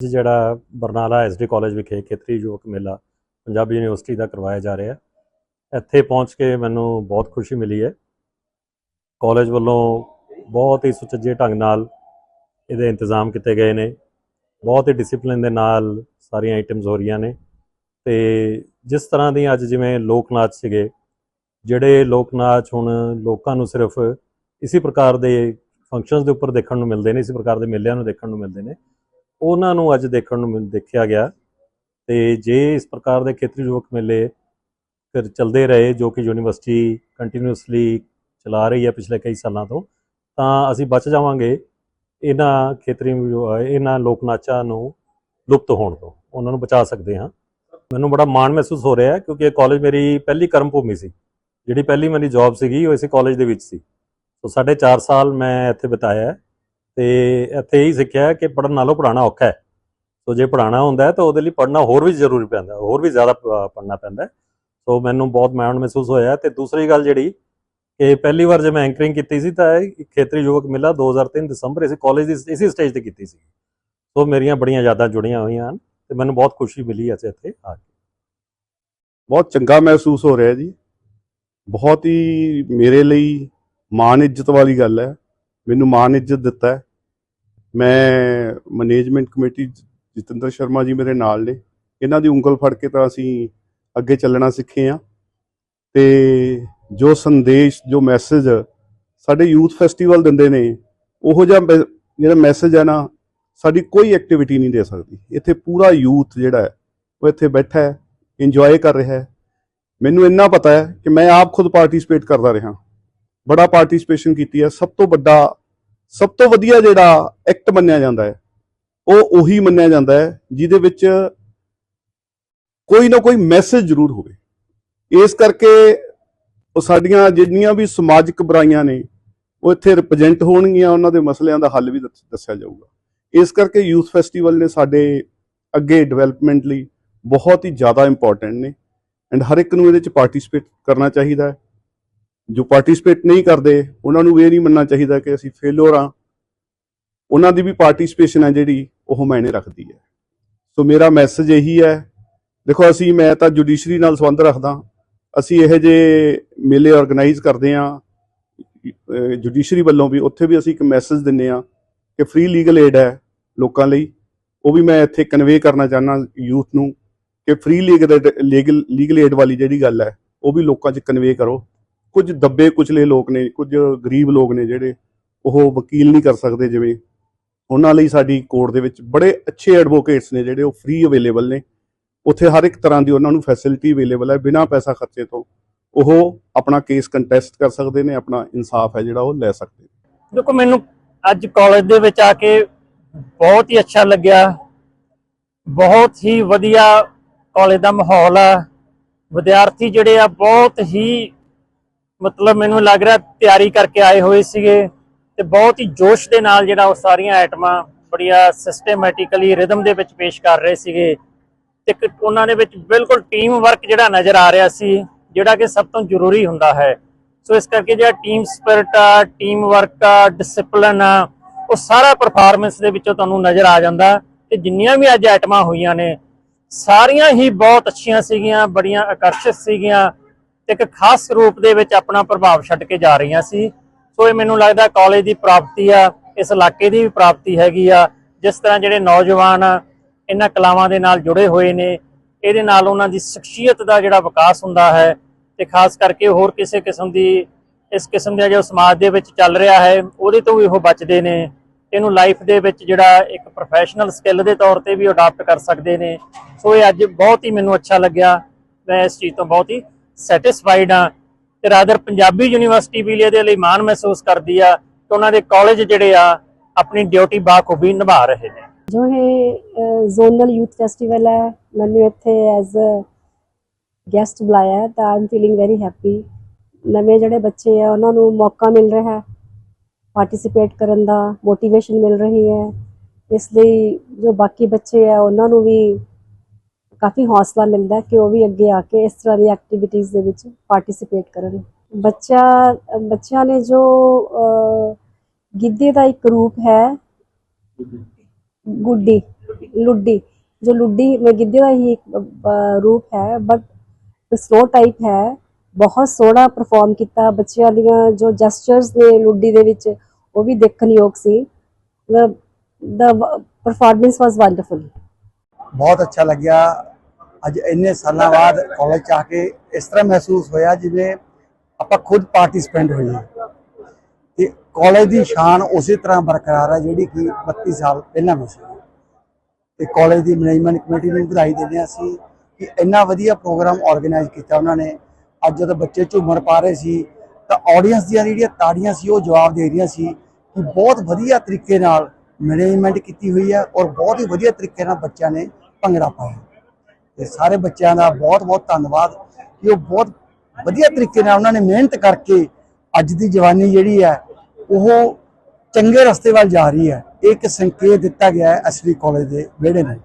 ਅੱਜ ਜਿਹੜਾ Barnala SD college ਵਿਖੇ ਖੇਤਰੀ ਯੁਵਕ ਮੇਲਾ ਪੰਜਾਬੀ ਯੂਨੀਵਰਸਿਟੀ ਦਾ ਕਰਵਾਇਆ ਜਾ ਰਿਹਾ ਹੈ। ਇੱਥੇ ਪਹੁੰਚ ਕੇ ਮੈਨੂੰ ਬਹੁਤ ਖੁਸ਼ੀ ਮਿਲੀ ਹੈ। ਕਾਲਜ ਵੱਲੋਂ ਬਹੁਤ ਹੀ ਸੁਚੱਜੇ ਢੰਗ ਨਾਲ ਇਹਦੇ ਇੰਤਜ਼ਾਮ ਕੀਤੇ ਗਏ ਨੇ। ਬਹੁਤ ਹੀ ਡਿਸਪਲਿਨ ਦੇ ਨਾਲ ਸਾਰੀਆਂ ਆਈਟਮਸ ਹੋ ਰਹੀਆਂ ਨੇ। ਤੇ ਜਿਸ ਤਰ੍ਹਾਂ ਦੀ ਅੱਜ ਜਿਵੇਂ ਲੋਕ ਨਾਚ ਸੀਗੇ, ਜਿਹੜੇ ਲੋਕ ਨਾਚ ਹੁਣ ਲੋਕਾਂ ਨੂੰ ਸਿਰਫ ਇਸੇ ਪ੍ਰਕਾਰ ਦੇ ਫੰਕਸ਼ਨਸ ਦੇ ਉੱਪਰ ਦੇਖਣ ਨੂੰ ਮਿਲਦੇ ਨੇ, ਇਸੇ ਪ੍ਰਕਾਰ ਦੇ ਮੇਲਿਆਂ ਨੂੰ ਦੇਖਣ ਨੂੰ ਮਿਲਦੇ ਨੇ। ਉਹਨਾਂ ਨੂੰ ਅੱਜ ਦੇਖਣ ਨੂੰ ਮਿਲ- ਦੇਖਿਆ ਗਿਆ। ਤੇ ਜੇ ਇਸ ਪ੍ਰਕਾਰ ਦੇ ਖੇਤਰੀ ਯੁਵਕ ਮੇਲੇ ਫਿਰ ਚੱਲਦੇ ਰਹੇ, ਜੋ ਕਿ ਯੂਨੀਵਰਸਿਟੀ ਕੰਟੀਨਿਊਸਲੀ ਚਲਾ ਰਹੀ ਹੈ ਪਿਛਲੇ ਕਈ ਸਾਲਾਂ ਤੋਂ, ਤਾਂ ਅਸੀਂ ਬਚ ਜਾਵਾਂਗੇ ਇਹਨਾਂ ਖੇਤਰੀ ਇਹਨਾਂ ਲੋਕ ਨਾਚਾਂ ਨੂੰ ਲੁਪਤ ਹੋਣ ਤੋਂ। ਉਹਨਾਂ ਨੂੰ ਬਚਾ ਸਕਦੇ ਹਾਂ। ਮੈਨੂੰ ਬੜਾ ਮਾਣ ਮਹਿਸੂਸ ਹੋ ਰਿਹਾ ਹੈ, ਕਿਉਂਕਿ ਇਹ ਕਾਲਜ ਮੇਰੀ ਪਹਿਲੀ ਕਰਮ ਭੂਮੀ ਸੀ। ਜਿਹੜੀ ਪਹਿਲੀ ਮੇਰੀ ਜੌਬ ਸੀਗੀ, ਉਹ ਇਸੇ ਕਾਲਜ ਦੇ ਵਿੱਚ ਸੀ। ਸੋ ਸਾਢੇ ਚਾਰ ਸਾਲ ਮੈਂ ਇੱਥੇ ਬਿਤਾਇਆ ਤੇ ਇੱਥੇ ਹੀ ਸਿੱਖਿਆ ਕਿ ਪੜ੍ਹਨ ਨਾਲੋਂ ਪੜ੍ਹਾਉਣਾ ਔਖਾ ਹੈ। ਸੋ ਜੇ ਪੜ੍ਹਾਉਣਾ ਹੁੰਦਾ ਤਾਂ ਉਹਦੇ ਲਈ ਪੜ੍ਹਨਾ ਹੋਰ ਵੀ ਜ਼ਰੂਰੀ ਪੈਂਦਾ, ਹੋਰ ਵੀ ਜ਼ਿਆਦਾ ਪ- ਪੜ੍ਹਨਾ ਪੈਂਦਾ ਸੋ ਮੈਨੂੰ ਬਹੁਤ ਮਾਣ ਮਹਿਸੂਸ ਹੋਇਆ ਤੇ ਦੂਸਰੀ ਗੱਲ ਜਿਹੜੀ ਕਿ ਪਹਿਲੀ ਵਾਰ ਜੇ ਮੈਂ ਐਂਕਰਿੰਗ ਕੀਤੀ ਸੀ ਤਾਂ ਇਹ ਖੇਤਰੀ ਯੁਵਕ ਮੇਲਾ 2003 ਦਸੰਬਰ, ਇਸ ਕਾਲਜ ਦੀ, ਇਸੇ ਸਟੇਜ ਤੇ ਕੀਤੀ ਸੀ। ਸੋ ਮੇਰੀਆਂ ਬੜੀਆਂ ਯਾਦਾਂ ਜੁੜੀਆਂ ਹੋਈਆਂ ਹਨ ਤੇ ਮੈਨੂੰ ਬਹੁਤ ਖੁਸ਼ੀ ਮਿਲੀ ਅੱਜ ਇੱਥੇ ਆ ਕੇ। ਬਹੁਤ ਚੰਗਾ ਮਹਿਸੂਸ ਹੋ ਰਿਹਾ ਜੀ। ਬਹੁਤ ਹੀ ਮੇਰੇ ਲਈ ਮਾਣ ਇੱਜ਼ਤ ਵਾਲੀ ਗੱਲ ਹੈ। ਮੈਨੂੰ ਮਾਣ ਇੱਜ਼ਤ ਦਿੱਤਾ ਹੈ। ਮੈਂ ਮੈਨੇਜਮੈਂਟ ਕਮੇਟੀ ਜਤਿੰਦਰ ਸ਼ਰਮਾ ਜੀ ਮੇਰੇ ਨਾਲ ਨੇ। ਇਹਨਾਂ ਦੀ ਉਂਗਲ ਫੜ ਕੇ ਤਾਂ ਅਸੀਂ ਅੱਗੇ ਚੱਲਣਾ ਸਿੱਖੇ ਆ। ਤੇ ਜੋ ਸੰਦੇਸ਼, ਜੋ ਮੈਸੇਜ ਸਾਡੇ ਯੂਥ ਫੈਸਟੀਵਲ ਦਿੰਦੇ ਨੇ, ਉਹੋ ਜਿਹਾ ਮੈ- ਜਿਹੜਾ ਮੈਸੇਜ ਹੈ ਨਾ, ਸਾਡੀ ਕੋਈ ਐਕਟੀਵਿਟੀ ਨਹੀਂ ਦੇ ਸਕਦੀ। ਇੱਥੇ ਪੂਰਾ ਯੂਥ ਜਿਹੜਾ ਹੈ, ਉਹ ਇੱਥੇ ਬੈਠਾ ਹੈ ਇੰਜੋਏ ਕਰ ਰਿਹਾ ਹੈ। ਮੈਨੂੰ ਇੰਨਾ ਪਤਾ ਹੈ ਕਿ ਮੈਂ ਆਪ ਖੁਦ ਪਾਰਟਿਸਿਪੇਟ ਕਰਦਾ ਰਿਹਾ। ਬੜਾ ਪਾਰਟਿਸਿਪੇਸ਼ਨ ਕੀਤੀ ਹੈ। ਸਭ ਤੋਂ ਵੱਡਾ ਸਭ ਤੋਂ ਵਧੀਆ ਜਿਹੜਾ ਐਕਟ ਮੰਨਿਆ ਜਾਂਦਾ ਹੈ, ਉਹ ਉਹੀ ਮੰਨਿਆ ਜਾਂਦਾ ਹੈ, ਜਿਹਦੇ ਵਿੱਚ ਕੋਈ ਨਾ ਕੋਈ ਮੈਸੇਜ ਜ਼ਰੂਰ ਹੋਵੇ। ਇਸ ਕਰਕੇ ਉਹ ਸਾਡੀਆਂ ਜਿੰਨੀਆਂ ਵੀ ਸਮਾਜਿਕ ਬੁਰਾਈਆਂ ਨੇ, ਉਹ ਇੱਥੇ ਰਿਪਰੈਜ਼ੈਂਟ ਹੋਣਗੀਆਂ, ਉਹਨਾਂ ਦੇ ਮਸਲਿਆਂ ਦਾ ਹੱਲ ਵੀ ਦੱਸ- ਦੱਸਿਆ ਜਾਊਗਾ। ਇਸ ਕਰਕੇ ਯੂਥ ਫੈਸਟੀਵਲ ਨੇ ਸਾਡੇ ਅੱਗੇ ਡਿਵੈਲਪਮੈਂਟ ਲਈ ਬਹੁਤ ਹੀ ਜ਼ਿਆਦਾ ਇੰਪੋਰਟੈਂਟ ਨੇ ਐਂਡ ਹਰ ਇੱਕ ਨੂੰ ਇਹਦੇ ਚ ਪਾਰਟਿਸਿਪੇਟ ਕਰਨਾ ਚਾਹੀਦਾ ਹੈ। ਜੋ ਪਾਰਟਿਸਿਪੇਟ ਨਹੀਂ ਕਰਦੇ, ਉਹਨਾਂ ਨੂੰ ਇਹ ਨਹੀਂ ਮੰਨਣਾ ਚਾਹੀਦਾ ਕਿ ਅਸੀਂ ਫੇਲਿਅਰ ਆ ਉਹਨਾਂ ਦੀ ਵੀ ਪਾਰਟਿਸਿਪੇਸ਼ਨ ਹੈ ਜਿਹੜੀ, ਉਹ ਮਾਇਨੇ ਰੱਖਦੀ ਹੈ। ਸੋ ਮੇਰਾ ਮੈਸੇਜ ਇਹੀ ਹੈ, ਦੇਖੋ ਅਸੀਂ, ਮੈਂ ਤਾਂ ਜੁਡੀਸ਼ਰੀ ਨਾਲ ਸੰਬੰਧ ਰੱਖਦਾ। ਅਸੀਂ ਇਹ ਜੇ ਮੇਲੇ ਆਰਗੇਨਾਈਜ਼ ਕਰਦੇ ਆ ਜੁਡੀਸ਼ਰੀ ਵੱਲੋਂ ਵੀ, ਉੱਥੇ ਵੀ ਅਸੀਂ ਇੱਕ ਮੈਸੇਜ ਦਿੰਨੇ ਆ ਕਿ ਫ੍ਰੀ ਲੀਗਲ ਏਡ ਹੈ ਲੋਕਾਂ ਲਈ। ਉਹ ਵੀ ਮੈਂ ਇੱਥੇ ਕਨਵੇ ਕਰਨਾ ਚਾਹਨਾ ਯੂਥ ਨੂੰ ਕਿ free legal legal legal aid ਵਾਲੀ ਜਿਹੜੀ ਗੱਲ ਹੈ, ਉਹ ਵੀ ਲੋਕਾਂ 'ਚ ਕਨਵੇ ਕਰੋ। ਕੁਝ ਦੱਬੇ ਕੁਚਲੇ ਲੋਕ ਨੇ, ਕੁਝ ਗਰੀਬ ਲੋਕ ਨੇ ਜਿਹੜੇ ਉਹ ਵਕੀਲ ਨਹੀਂ ਕਰ ਸਕਦੇ ਜਿਵੇਂ। ਉਹਨਾਂ ਲਈ ਸਾਡੀ ਕੋਰਟ ਦੇ ਵਿੱਚ ਬੜੇ ਅੱਛੇ ਐਡਵੋਕੇਟਸ ਨੇ ਜਿਹੜੇ ਉਹ ਫ੍ਰੀ ਅਵੇਲੇਬਲ ਨੇ। ਉੱਥੇ ਹਰ ਇੱਕ ਤਰ੍ਹਾਂ ਦੀ ਉਹਨਾਂ ਨੂੰ ਫੈਸਿਲਿਟੀ ਅਵੇਲੇਬਲ ਹੈ ਬਿਨਾਂ ਪੈਸਾ ਖਰਚੇ ਤੋਂ। ਉਹ ਆਪਣਾ ਕੇਸ ਕੰਟੈਸਟ ਕਰ ਸਕਦੇ ਨੇ, ਆਪਣਾ ਇਨਸਾਫ ਹੈ ਜਿਹੜਾ ਉਹ ਲੈ ਸਕਦੇ ਨੇ। ਦੇਖੋ, ਮੈਨੂੰ ਅੱਜ ਕਾਲਜ ਦੇ ਵਿੱਚ ਆ ਕੇ ਬਹੁਤ ਹੀ ਅੱਛਾ ਲੱਗਿਆ। ਬਹੁਤ ਹੀ ਵਧੀਆ ਕਾਲਜ ਦਾ ਮਾਹੌਲ ਆ। ਵਿਦਿਆਰਥੀ ਜਿਹੜੇ ਆ ਬਹੁਤ ਹੀ ਮਤਲਬ ਮੈਨੂੰ ਲੱਗ ਰਿਹਾ ਤਿਆਰੀ ਕਰਕੇ ਆਏ ਹੋਏ ਸੀਗੇ ਤੇ ਬਹੁਤ ਹੀ ਜੋਸ਼ ਦੇ ਨਾਲ ਜਿਹੜਾ ਉਹ ਸਾਰੀਆਂ ਆਈਟਮਾਂ ਬੜੀਆਂ ਸਿਸਟਮੈਟਿਕਲੀ ਰਿਦਮ ਦੇ ਵਿੱਚ ਪੇਸ਼ ਕਰ ਰਹੇ ਸੀਗੇ। ਤੇ ਉਹਨਾਂ ਦੇ ਵਿੱਚ ਬਿਲਕੁਲ ਟੀਮ ਵਰਕ ਜਿਹੜਾ ਨਜ਼ਰ ਆ ਰਿਹਾ ਸੀ, ਜਿਹੜਾ ਕਿ ਸਭ ਤੋਂ ਜ਼ਰੂਰੀ ਹੁੰਦਾ ਹੈ। ਸੋ ਇਸ ਕਰਕੇ ਜਿਹੜਾ ਟੀਮ ਸਪਿਰਟ ਆ ਟੀਮ ਵਰਕ ਆ ਡਿਸਪਲਿਨ ਆ, ਉਹ ਸਾਰਾ ਪਰਫਾਰਮੈਂਸ ਦੇ ਵਿੱਚੋਂ ਤੁਹਾਨੂੰ ਨਜ਼ਰ ਆ ਜਾਂਦਾ। ਤੇ ਜਿੰਨੀਆਂ ਵੀ ਅੱਜ ਆਈਟਮਾਂ ਹੋਈਆਂ ਨੇ, ਸਾਰੀਆਂ ਹੀ ਬਹੁਤ ਅੱਛੀਆਂ ਸੀਗੀਆਂ, ਬੜੀਆਂ ਆਕਰਸ਼ਿਤ ਸੀਗੀਆਂ। ਤੇ ਇੱਕ ਖਾਸ ਰੂਪ ਦੇ ਵਿੱਚ ਆਪਣਾ ਪ੍ਰਭਾਵ ਛੱਡ ਕੇ ਜਾ ਰਹੀਆਂ ਸੀ। ਸੋ ਇਹ ਮੈਨੂੰ ਲੱਗਦਾ ਕਾਲਜ ਦੀ ਪ੍ਰਾਪਤੀ ਆ, ਇਸ ਇਲਾਕੇ ਦੀ ਵੀ ਪ੍ਰਾਪਤੀ ਹੈਗੀ ਆ, ਜਿਸ ਤਰ੍ਹਾਂ ਜਿਹੜੇ ਨੌਜਵਾਨ ਇਹਨਾਂ ਕਲਾਵਾਂ ਦੇ ਨਾਲ ਜੁੜੇ ਹੋਏ ਨੇ, ਇਹਦੇ ਨਾਲ ਉਹਨਾਂ ਦੀ ਸ਼ਖਸੀਅਤ ਦਾ ਜਿਹੜਾ ਵਿਕਾਸ ਹੁੰਦਾ ਹੈ ਤੇ ਖਾਸ ਕਰਕੇ ਹੋਰ ਕਿਸੇ ਕਿਸਮ ਦੀ, ਇਸ ਕਿਸਮ ਦਾ ਜੋ ਸਮਾਜ ਦੇ ਵਿੱਚ ਚੱਲ ਰਿਹਾ ਹੈ, ਉਹਦੇ ਤੋਂ ਵੀ ਉਹ ਬਚਦੇ ਨੇ। ਇਹਨੂੰ ਲਾਈਫ ਦੇ ਵਿੱਚ ਜਿਹੜਾ ਇੱਕ ਪ੍ਰੋਫੈਸ਼ਨਲ ਸਕਿੱਲ ਦੇ ਤੌਰ ਤੇ ਵੀ ਅਡਾਪਟ ਕਰ ਸਕਦੇ ਨੇ। ਸੋ ਇਹ ਅੱਜ ਬਹੁਤ ਹੀ ਮੈਨੂੰ ਅੱਛਾ ਲੱਗਿਆ। ਮੈਂ ਇਸ ਚੀਜ਼ ਤੋਂ ਬਹੁਤ ਹੀ ਸੈਟੀਸਫਾਈਡ ਹਾਂ ਤੇ ਰਾਦਰ ਪੰਜਾਬੀ ਯੂਨੀਵਰਸਿਟੀ ਵੀ ਇਹਦੇ ਲਈ ਮਾਣ ਮਹਿਸੂਸ ਕਰਦੀ ਆ ਕਿ ਉਹਨਾਂ ਦੇ ਕਾਲਜ ਜਿਹੜੇ ਆ, ਆਪਣੀ ਡਿਊਟੀ ਬਾਖੂਬੀ ਨਿਭਾ ਰਹੇ ਨੇ। ਜੋ ਇਹ ਜ਼ੋਨਲ ਯੂਥ ਫੈਸਟੀਵਲ ਹੈ, ਮੈਨੂੰ ਇੱਥੇ ਐਜ਼ ਅ ਗੈਸਟ ਬੁਲਾਇਆ ਤਾਂ I am feeling very happy ਨਵੇਂ ਜਿਹੜੇ ਬੱਚੇ ਆ, ਉਹਨਾਂ ਨੂੰ ਮੌਕਾ ਮਿਲ ਰਿਹਾ ਹੈ ਪਾਰਟਿਸਿਪੇਟ ਕਰਨ ਦਾ ਮੋਟੀਵੇਸ਼ਨ ਮਿਲ ਰਹੀ ਹੈ। ਇਸ ਲਈ ਜੋ ਬਾਕੀ ਬੱਚੇ ਆ, ਉਹਨਾਂ ਨੂੰ ਵੀ ਕਾਫੀ ਹੌਸਲਾ ਮਿਲਦਾ ਕਿ ਉਹ ਵੀ ਅੱਗੇ ਆ ਕੇ ਇਸ ਤਰ੍ਹਾਂ ਦੀ ਐਕਟੀਵਿਟੀਜ਼ ਦੇ ਵਿੱਚ ਪਾਰਟਿਸਿਪੇਟ ਕਰਨ। ਬੱਚਾ, ਬੱਚਿਆਂ ਨੇ ਜੋ ਗਿੱਧੇ ਦਾ ਇੱਕ ਰੂਪ ਹੈ, ਗੁੱਡੀ, ਲੁੱਡੀ, ਜੋ ਲੁੱਡੀ ਮੈਂ ਗਿੱਧੇ ਦਾ ਹੀ ਇੱਕ ਰੂਪ ਹੈ ਬਟ ਸਲੋ ਟਾਈਪ ਹੈ। ਬਹੁਤ ਸੋਹਣਾ ਪਰਫਾਰਮ ਕੀਤਾ ਬੱਚਿਆਂ ਦੀਆਂ ਜੋ ਜੈਸਚਰਸ ਨੇ ਲੁੱਡੀ ਦੇ ਵਿੱਚ, ਉਹ ਵੀ ਦੇਖਣਯੋਗ ਸੀ। ਮਤਲਬ ਦਾ ਪਰਫਾਰਮੈਂਸ ਵਾਸ ਵੰਡਰਫੁਲ ਬਹੁਤ ਅੱਛਾ ਲੱਗਿਆ। ਅੱਜ ਇੰਨੇ ਸਾਲਾਂ ਬਾਅਦ ਕਾਲਜ ਚ ਆ ਕੇ ਇਸ ਤਰ੍ਹਾਂ ਮਹਿਸੂਸ ਹੋਇਆ ਜਿਵੇਂ ਆਪਾਂ ਖੁਦ ਪਾਰਟਿਸਪੈਂਟ ਹੋਈਏ। ਤੇ ਕਾਲਜ ਦੀ ਸ਼ਾਨ ਉਸੇ ਤਰ੍ਹਾਂ ਬਰਕਰਾਰ ਹੈ ਜਿਹੜੀ ਕਿ 32 ਸਾਲ ਪਹਿਲਾਂ ਵੀ ਸੀ। ਤੇ ਕਾਲਜ ਦੀ ਮੈਨੇਜਮੈਂਟ ਕਮੇਟੀ ਨੂੰ ਵਧਾਈ ਦਿੰਦੇ ਹਾਂ ਅਸੀਂ ਕਿ ਇੰਨਾ ਵਧੀਆ ਪ੍ਰੋਗਰਾਮ ਆਰਗੇਨਾਈਜ਼ ਕੀਤਾ ਉਹਨਾਂ ਨੇ। ਅੱਜ ਜਦੋਂ ਬੱਚੇ ਝੂਮਰ ਪਾ ਰਹੇ ਸੀ, ਤਾਂ ਆਡੀਅנס ਦੀਆਂ ਜਿਹੜੀਆਂ ਤਾੜੀਆਂ ਸੀ, ਉਹ ਜਵਾਬ ਦੇ ਰਹੀਆਂ ਸੀ ਕਿ ਬਹੁਤ ਵਧੀਆ ਤਰੀਕੇ ਨਾਲ ਮੈਨੇਜਮੈਂਟ ਕੀਤੀ ਹੋਈ ਹੈ ਔਰ ਬਹੁਤ ਹੀ ਵਧੀਆ ਤਰੀਕੇ ਨਾਲ ਬੱਚਿਆਂ ਨੇ ਭੰਗੜਾ ਪਾਇਆ। ਤੇ ਸਾਰੇ ਬੱਚਿਆਂ ਦਾ ਬਹੁਤ ਬਹੁਤ ਧੰਨਵਾਦ ਕਿ ਉਹ ਬਹੁਤ ਵਧੀਆ ਤਰੀਕੇ ਨਾਲ ਉਹਨਾਂ ਨੇ ਮਿਹਨਤ ਕਰਕੇ ਅੱਜ ਦੀ ਜਵਾਨੀ ਜਿਹੜੀ ਹੈ, ਉਹ ਚੰਗੇ ਰਸਤੇ ਵੱਲ ਜਾ ਰਹੀ ਹੈ। ਇਹ ਇੱਕ ਸੰਕੇਤ ਦਿੱਤਾ ਗਿਆ ਹੈ ਅਸਲੀ ਕਾਲਜ ਦੇ ਵਿਹੜੇ ਨੂੰ।